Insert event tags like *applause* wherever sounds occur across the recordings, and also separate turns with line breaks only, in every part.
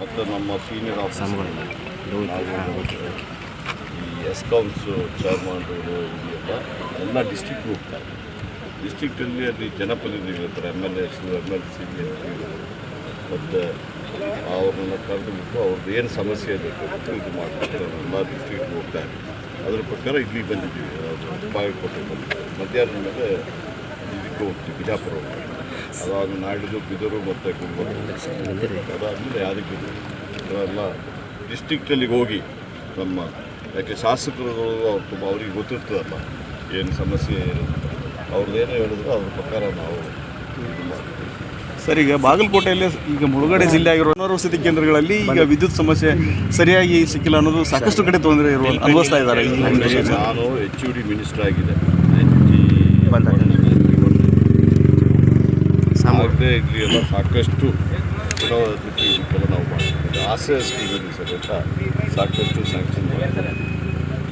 ಮತ್ತು ನಮ್ಮ senior officer ಈ ಎಸ್ಕಾಮ್ಸು ಚೇರ್ಮನ್ಗಳು ಇದೆಯಲ್ಲ ಎಲ್ಲ ಡಿಸ್ಟ್ರಿಕ್ಟ್ ಹೋಗ್ತಾರೆ. ಡಿಸ್ಟಿಕ್ಟಲ್ಲಿ ಅಲ್ಲಿ ಜನಪ್ರತಿನಿಧಿಗಳು ಇರ್ತಾರೆ M L S M L C ಮತ್ತು ಅವ್ರನ್ನ ಕರೆದುಬಿಟ್ಟು ಅವ್ರದ್ದು ಏನು ಸಮಸ್ಯೆ ಇದೆ ಅಂತ ಇದು ಮಾಡ್ತಾರೆ ಎಲ್ಲ ಡಿಸ್ಟ್ರಿಕ್ಟ್ ಹೋಗ್ತಾರೆ ಅದ್ರ ಪ್ರಕಾರ ಇಲ್ಲಿಗೆ ಬಂದಿದ್ದೀವಿ ಅದು ಬಾಗಲಕೋಟೆ ಬಂದಿದ್ದೀವಿ ಮಧ್ಯಾಹ್ನ ಮೇಲೆ ಇದಕ್ಕೆ ಹೋಗ್ತೀವಿ ಬಿಜಾಪುರ ಹೋಗ್ತೀವಿ. ಅದಾದ ನಾಡಿದ್ದು ಬಿದರು ಮತ್ತು ಕುಂಬರು ಅದಾದಮೇಲೆ ಯಾದಕ್ಕೆ ಎಲ್ಲ ಡಿಸ್ಟಿಕ್ಟಲ್ಲಿಗೆ ಹೋಗಿ ನಮ್ಮ ಯಾಕೆ ಶಾಸಕರುಗಳು ಅವ್ರು ತುಂಬ ಅವ್ರಿಗೆ ಗೊತ್ತಿರ್ತದಲ್ಲ ಏನು ಸಮಸ್ಯೆ ಅವ್ರದ್ದೇನು ಹೇಳಿದ್ರು ಅದ್ರ ಪ್ರಕಾರ ನಾವು
ಸರ್ ಈಗ ಬಾಗಲಕೋಟೆಯಲ್ಲಿ ಈಗ ಮುಳುಗಡೆ ಜಿಲ್ಲೆ ಆಗಿರೋ ಪುನರ್ವಸತಿ ಕೇಂದ್ರಗಳಲ್ಲಿ ಈಗ ವಿದ್ಯುತ್ ಸಮಸ್ಯೆ ಸರಿಯಾಗಿ ಸಿಕ್ಕಿಲ್ಲ ಅನ್ನೋದು ಸಾಕಷ್ಟು ಕಡೆ ತೊಂದರೆ ಇರುವ ಅನುಭವಿಸ್ತಾ ಇದ್ದಾರೆ.
ನಾನು ಎಚ್ ಯು ಡಿ ಮಿನಿಸ್ಟರ್ ಆಗಿದೆ ಅವ್ರದ್ದೇ ಇಲ್ಲಿ ಎಲ್ಲ ಸಾಕಷ್ಟು ಕೆಲವು ಕೆಲವು ನಾವು ಮಾಡ್ತೀವಿ. ಆಸೆ ಸ್ಕೀಮಲ್ಲಿ ಸಮೇತ ಸಾಕಷ್ಟು ಸ್ಯಾಂಕ್ಷನ್ ಮಾಡಿದ್ದಾರೆ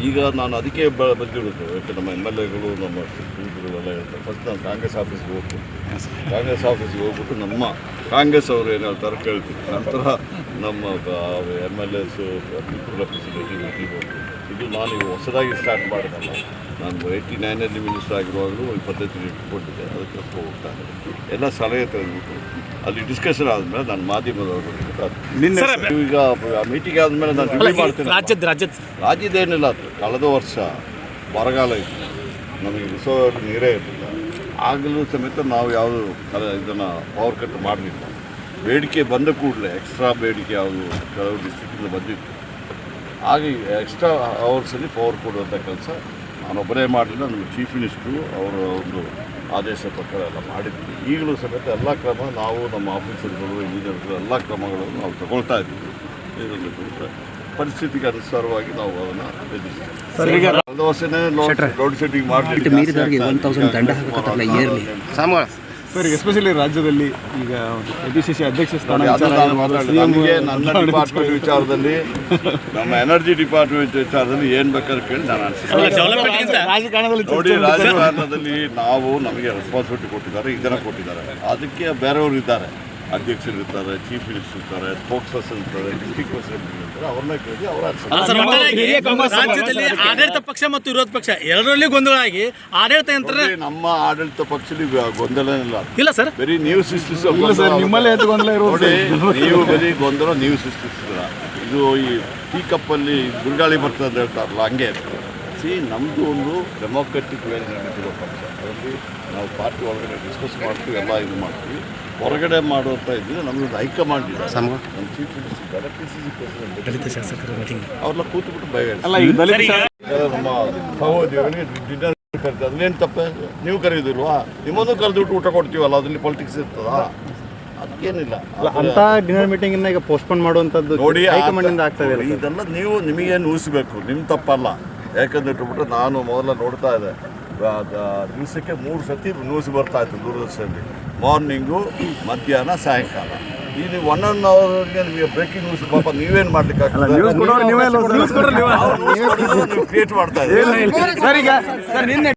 ಈಗ ನಾನು ಅದಕ್ಕೆ ಬ ಬಂದಿರೋದು ಯಾಕೆ ನಮ್ಮ ಎಂ ಎಲ್ ಎಗಳು ನಮ್ಮ ಎಲ್ಲ ಹೇಳ್ತಾರೆ. ಫಸ್ಟ್ ನಾನು ಕಾಂಗ್ರೆಸ್ ಆಫೀಸ್ಗೆ ಹೋಗ್ತೀನಿ ಕಾಂಗ್ರೆಸ್ ಆಫೀಸ್ಗೆ ಹೋಗ್ಬಿಟ್ಟು ನಮ್ಮ ಕಾಂಗ್ರೆಸ್ ಅವರು ಏನು ಹೇಳ್ತಾರೆ ಕೇಳ್ತೀನಿ ನಂತರ ನಮ್ಮ ಎಂ ಎಲ್ ಎಸ್ಸು ರೆಪ್ರೆಸೆಂಟೇಟಿವ್ ಇದು ನಾನು ಈಗ ಹೊಸದಾಗಿ ಸ್ಟಾರ್ಟ್ ಮಾಡಿದಲ್ಲ. ನಾನು ಏಯ್ಟಿ ನೈನಲ್ಲಿ ಮಿನಿಸ್ಟರ್ ಆಗಿರುವಾಗಲೂ ಈ ಪದ್ಧತಿ ಇಟ್ಕೊಂಡಿದ್ದೆ ಅದಕ್ಕೆ ಹೋಗ್ತಾನೆ ಎಲ್ಲ ಸಲಹೆ ತೆಗೆದುಬಿಟ್ಟು ಅಲ್ಲಿ ಡಿಸ್ಕಷನ್ ಆದಮೇಲೆ ನಾನು ಮಾಧ್ಯಮದವರು
ನಿನ್ನೆ
ಈಗ ಮೀಟಿಂಗ್ ಆದಮೇಲೆ ನಾನು ಮಾಡ್ತೀನಿ
ರಾಜ್ಯದ ರಾಜ್ಯದ
ರಾಜ್ಯದೇನಿಲ್ಲ ಕಳೆದ ವರ್ಷ ಬರಗಾಲ ಇತ್ತು. ನಮಗೆ ಬಿಸೋ ನೀರೇ ಇರಲಿಲ್ಲ. ಆಗಲೂ ಸಮೇತ ನಾವು ಯಾವುದು ಇದನ್ನು ಪವರ್ ಕಟ್ ಮಾಡಲಿಲ್ಲ. ಬೇಡಿಕೆ ಬಂದ ಕೂಡಲೇ ಎಕ್ಸ್ಟ್ರಾ ಬೇಡಿಕೆ ಯಾವುದು ಕೆಲವು ಡಿಸ್ಟ್ರಿಕ್ಟಿಂದ ಬಂದಿತ್ತು. ಹಾಗೆ ಎಕ್ಸ್ಟ್ರಾ ಅವರ್ಸಲ್ಲಿ ಪವರ್ ಕೊಡುವಂಥ ಕೆಲಸ ನಾನೊಬ್ಬರೇ ಮಾಡಲಿಲ್ಲ ನಮ್ಮ ಚೀಫ್ ಮಿನಿಸ್ಟ್ರು ಅವರ ಒಂದು ಆದೇಶ ಪ್ರಕಾರ ಎಲ್ಲ ಮಾಡಿದ್ವಿ ಈಗಲೂ ಸಮೇತ ಎಲ್ಲ ಕ್ರಮ ನಾವು ನಮ್ಮ ಆಫೀಸರ್ಗಳು ಇಂಜಿನಿಯರ್ಗಳು ಎಲ್ಲ ಕ್ರಮಗಳನ್ನು ನಾವು ತಗೊಳ್ತಾ ಇದ್ದೀವಿ. ಇದರಲ್ಲಿ ಪರಿಸ್ಥಿತಿಗೆ ಅನುಸಾರವಾಗಿ ನಾವು ಅದನ್ನು ಎದುರಿಸ್ತೀವಿ. ವರ್ಷನೇ ಲೋಡ್ ಶೆಡ್ಡಿಂಗ್ ಮಾಡಲಿಲ್ಲ
ಮೀರಿದವರಿಗೆ 1000 ದಂಡ ಹಾಕತ್ತಾರಲ್ಲ yearly.
ಸರ್ ಎಸ್ಪೆಷಲಿ ರಾಜ್ಯದಲ್ಲಿ ಈಗ ಎ ಬಿ ಸಿ ಸಿ ಅಧ್ಯಕ್ಷ ಸ್ಥಾನ
ನಮಗೆ ನನ್ನ ಡಿಪಾರ್ಟ್ಮೆಂಟ್ ವಿಚಾರದಲ್ಲಿ ನಮ್ಮ ಎನರ್ಜಿ ಡಿಪಾರ್ಟ್ಮೆಂಟ್ ವಿಚಾರದಲ್ಲಿ ಏನು ಬೇಕಾದ್ರೆ ಕೇಳಿ ನಾನು ನೋಡಿ ರಾಜಕಾರಣದಲ್ಲಿ ನಾವು ನಮಗೆ ರೆಸ್ಪಾನ್ಸಿಬಿಲಿಟಿ ಕೊಟ್ಟಿದ್ದಾರೆ ಇದನ್ನು ಕೊಟ್ಟಿದ್ದಾರೆ. ಅದಕ್ಕೆ ಬೇರೆಯವರು ಇದ್ದಾರೆ. ಅಧ್ಯಕ್ಷರು ಇರ್ತಾರೆ ಚೀಫ್ ಮಿನಿಸ್ಟರ್ ಇರ್ತಾರೆ ಸ್ಪೋಕ್ಸ್ ಪರ್ಸನ್ ಇರ್ತಾರೆ ಡಿಸ್ಟಿಕ್ ಪ್ರೆಸಿಡೆಂಟ್ ಇರ್ತಾರೆ ಅವ್ರನ್ನ ಕೇಳಿ ಅವರ
ರಾಜ್ಯದಲ್ಲಿ ಆಡಳಿತ ಪಕ್ಷ ಮತ್ತು ವಿರೋಧ ಪಕ್ಷ ಎರಡರಲ್ಲಿ ಗೊಂದಲ ಆಗಿ ಆಡಳಿತ ಯಂತ್ರ
ನಮ್ಮ ಆಡಳಿತ ಪಕ್ಷದಲ್ಲಿ ಗೊಂದಲ ಇಲ್ಲ.
ಇಲ್ಲ ಸರ್.
ಬರೀ ನೀವು ಸೃಷ್ಟಿಸೋ
ಇಲ್ಲ ಸರ್ ನಿಮ್ಮಲ್ಲೇ ಗೊಂದಲ ಇರೋದು *laughs*
ನೀವು ಬರೀ ಗೊಂದಲ ನೀವು ಸೃಷ್ಟಿಸಿದ್ರ ಇದು ಈ ಟೀ ಕಪ್ಪಲ್ಲಿ ಗುರುಗಾಳಿ ಬರ್ತದೆ ಅಂತ ಹೇಳ್ತಾರಲ್ಲ ಹಂಗೆ. ಸಿ ನಮ್ಮದು ಒಂದು ಡೆಮೋಕ್ರೆಟಿಕ್ ವೇಲಿ ನಡೀತಿರೋ ಪಕ್ಷ. ಅದರಲ್ಲಿ ನಾವು ಪಾರ್ಟಿ ಒಳಗಡೆ ಡಿಸ್ಕಸ್ ಮಾಡ್ತೀವಿ ಎಲ್ಲ ಇದು ಮಾಡ್ತೀವಿ. ಹೊರಗಡೆ ಮಾಡುವಂಥ ಇದ್ದರೆ ನಮ್ದು ಹೈಕಮಾಂಡ್ ಇದೆ. ನಮ್ಮ ಚೀಫ್ ಮಿನಿಸ್ಟರ್ ಇದ್ದಾರೆ ಪಿ ಸಿ ಸಿ ಪ್ರೆಸಿಡೆಂಟ್ ಅವ್ರೆಲ್ಲ ಕೂತ್ಬಿಟ್ಟು ಭಯ
ಅಲ್ಲ ಈಗ ದಲಿತ ಶಾಸಕ-
ನಮ್ಮ ಸಹೋದ್ಯೋಗಿ ಡಿನ್ನರ್ ಕರೀತಾರೆ ಅದ್ರೇನು ತಪ್ಪೆ? ನೀವು ಕರೆಯೋದಿಲ್ವಾ ನಿಮ್ಮನ್ನು ಕರೆದುಬಿಟ್ಟು ಊಟ ಕೊಡ್ತೀವಲ್ಲ ಅದ್ರಲ್ಲಿ ಪೊಲಿಟಿಕ್ಸ್ ಇರ್ತದ? ಅದಕ್ಕೇನಿಲ್ಲ
ಅಂತ ಡಿನ್ನರ್ ಮೀಟಿಂಗ್ ಈಗ ಪೋಸ್ಟ್ಪೋನ್ ಮಾಡುವಂಥದ್ದು
ನೋಡಿ
ಹೈಕಮಾಂಡ್ ಇಂದ ಆಗ್ತಾ ಇದೆ
ಇದೆಲ್ಲ ನೀವು ನಿಮಗೇನು ಊಹಿಸಬೇಕು? ನಿಮ್ಮ ತಪ್ಪಲ್ಲ. ಯಾಕಂದ್ರೆ ಇಟ್ಬಿಟ್ರೆ ನಾನು ಮೊದಲ ನೋಡ್ತಾ ಇದ್ದೆ. ದಿವಸಕ್ಕೆ ಮೂರು ಸತಿ ನ್ಯೂಸ್ ಬರ್ತಾ ಇತ್ತು ದೂರದರ್ಶನದಲ್ಲಿ. ಮಾರ್ನಿಂಗು ಮಧ್ಯಾಹ್ನ ಸಾಯಂಕಾಲ. ಈ ನೀವು ಒನ್ ಒನ್ ಅವರ್ಗೆ ನಿಮಗೆ ಬ್ರೇಕಿಂಗ್ ನ್ಯೂಸ್ ಪಾಪ ನೀವೇನು ಮಾಡ್ಲಿಕ್ಕೆ ಆಗ್ತದೆ? ಕ್ರಿಯೇಟ್ ಮಾಡ್ತಾ ಇದ್ದೀರಿ?